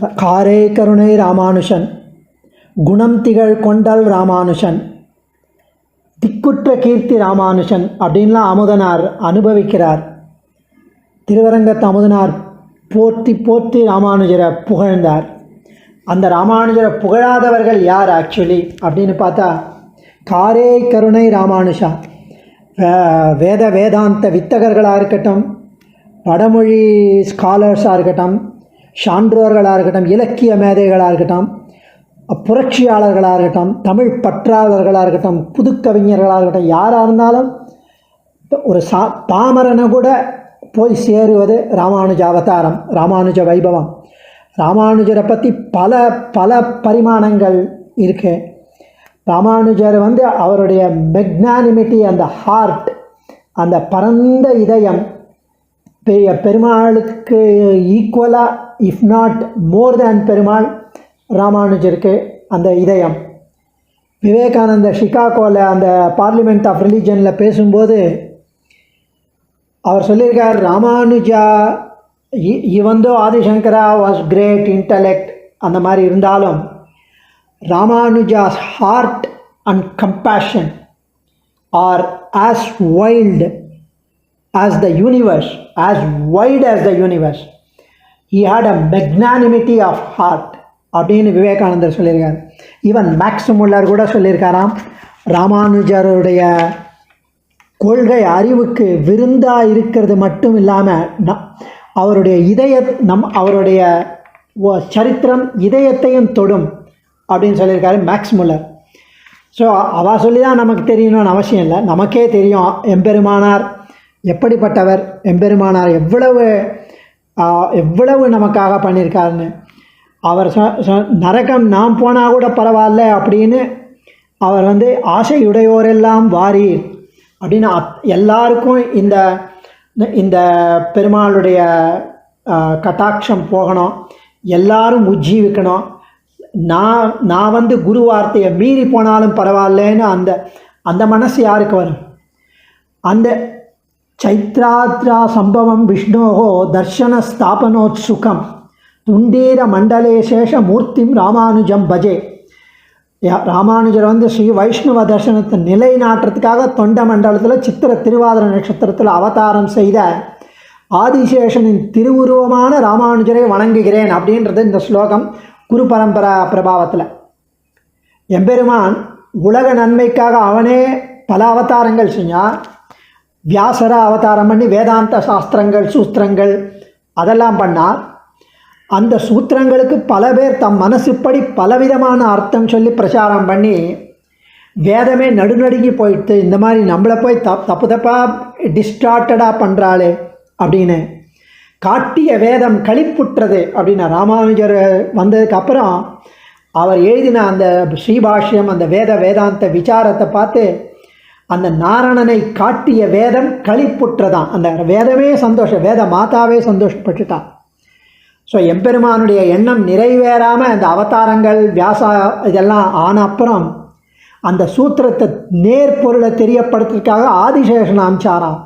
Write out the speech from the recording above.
காரே கருணை ராமானுஷன். குணம் திகழ் கொண்டல் ராமானுஷன். திக்குற்ற கீர்த்தி ராமானுஷன் அப்படின்லாம் அமுதனார் அனுபவிக்கிறார். திருவரங்கத்து அமுதனார் போற்றி போற்றி ராமானுஜரை புகழ்ந்தார். அந்த ராமானுஜரை புகழாதவர்கள் யார் ஆக்சுவலி அப்படின்னு பார்த்தா காரே கருணை ராமானுஷா. வே- வேத வேதாந்த வித்தகர்களாக இருக்கட்டும் வடமொழி ஸ்காலர்ஸாக இருக்கட்டும் சான்றோர்களாக இருக்கட்டும் இலக்கிய மேதைகளாக இருக்கட்டும் புரட்சியாளர்களாக இருக்கட்டும் தமிழ் பற்றாளர்களாக இருக்கட்டும் புதுக்கவிஞர்களாக இருக்கட்டும் யாராக இருந்தாலும் ஒரு சா பாமரனை கூட போய் சேருவது ராமானுஜ அவதாரம் ராமானுஜ வைபவம். ராமானுஜரை பற்றி பல பல பரிமாணங்கள் இருக்கு. ராமானுஜர் வந்து அவருடைய மெக்னானிமிட்டி அந்த ஹார்ட் அந்த பரந்த இதயம் பெரிய பெருமாளுக்கு ஈக்குவலாக if not more than Perumal ராமானுஜருக்கு அந்த இதயம். விவேகானந்த ஷிகாகோவில் அந்த பார்லிமெண்ட் ஆஃப் ரிலீஜனில் பேசும்போது அவர் சொல்லியிருக்கார் Ramanuja even though Adishankara was great intellect அந்த மாதிரி இருந்தாலும் Ramanuja's heart and compassion are as wild as the universe as wide as the universe He had a magnanimity of heart அப்படின்னு விவேகானந்தர் சொல்லியிருக்கார். ஈவன் மேக்ஸ் முல்லர் கூட சொல்லியிருக்காராம். ராமானுஜருடைய கொள்கை அறிவுக்கு விருந்தாக இருக்கிறது மட்டும் இல்லாமல் ந அவருடைய இதய நம் அவருடைய சரித்திரம் இதயத்தையும் தொடும் அப்படின்னு சொல்லியிருக்காரு மேக்ஸ் முல்லர் ஸோ அவ சொல்லி தான் நமக்கு தெரியணும்னு அவசியம் இல்லை. நமக்கே தெரியும் எம்பெருமானார் எப்படிப்பட்டவர் எம்பெருமானார் எவ்வளவு எவ்வளவு நமக்காக பண்ணியிருக்காருன்னு அவர் சொ சொ- நரகம் நாம் போனால் கூட பரவாயில்ல அப்படின்னு அவர் வந்து ஆசையுடையோரெல்லாம் வாரீர் அப்படின்னு அத் எல்லாருக்கும் இந்த இந்த பெருமாளுடைய கட்டாட்சம் போகணும். எல்லாரும் உஜ்ஜீவிக்கணும். நான் நான் வந்து குரு வார்த்தையை மீறி போனாலும் பரவாயில்லன்னு அந்த அந்த மனசு யாருக்கு வரும்? அந்த சைத்ராத்ரா சம்பவம் விஷ்ணோகோ தர்ஷன ஸ்தாபனோத்சுகம் துண்டீர மண்டலே சேஷ மூர்த்திம் ராமானுஜம் பஜே யா- ராமானுஜர் வந்து ஸ்ரீ வைஷ்ணவ தர்சனத்தை நிலைநாட்டுறதுக்காக தொண்ட மண்டலத்தில் சித்திர திருவாதிர நட்சத்திரத்தில் அவதாரம் செய்த ஆதிசேஷனின் திருவுருவமான ராமானுஜரை வணங்குகிறேன் அப்படின்றது இந்த ஸ்லோகம் குரு பரம்பரா பிரபாவத்தில். எம்பெருமான் உலக நன்மைக்காக அவனே பல அவதாரங்கள் செஞ்சான். வியாசரா அவதாரம் பண்ணி வேதாந்த சாஸ்திரங்கள் சூத்திரங்கள் அதெல்லாம் பண்ணார். அந்த சூத்திரங்களுக்கு பல பேர் தம் மனசுப்படி பலவிதமான அர்த்தம் சொல்லி பிரச்சாரம் பண்ணி வேதமே நடுநடுங்கி போயிடுத்து இந்த மாதிரி நம்மளை போய் தப் தப்பு தப்பாக டிஸ்டார்டடாக பண்ணுறாளே அப்படின்னு காட்டிய வேதம் கழிப்புற்றது அப்படின்னு ராமானுஜர் வந்ததுக்கப்புறம் அவர் எழுதின அந்த ஸ்ரீபாஷ்யம் அந்த வேத வேதாந்த விசாரத்தை பார்த்து அந்த நாரணனை காட்டிய வேதம் களிப்புற்றதான் அந்த வேதமே சந்தோஷம் வேத மாதாவே சந்தோஷப்பட்டுட்டான் ஸோ எம்பெருமானுடைய எண்ணம் நிறைவேறாமல் அந்த அவதாரங்கள் வியாசா இதெல்லாம் ஆன அப்புறம் அந்த சூத்திரத்தை நேர்பொருளை தெரியப்படுத்துறதுக்காக ஆதிசேஷன் அமிச்சாராம்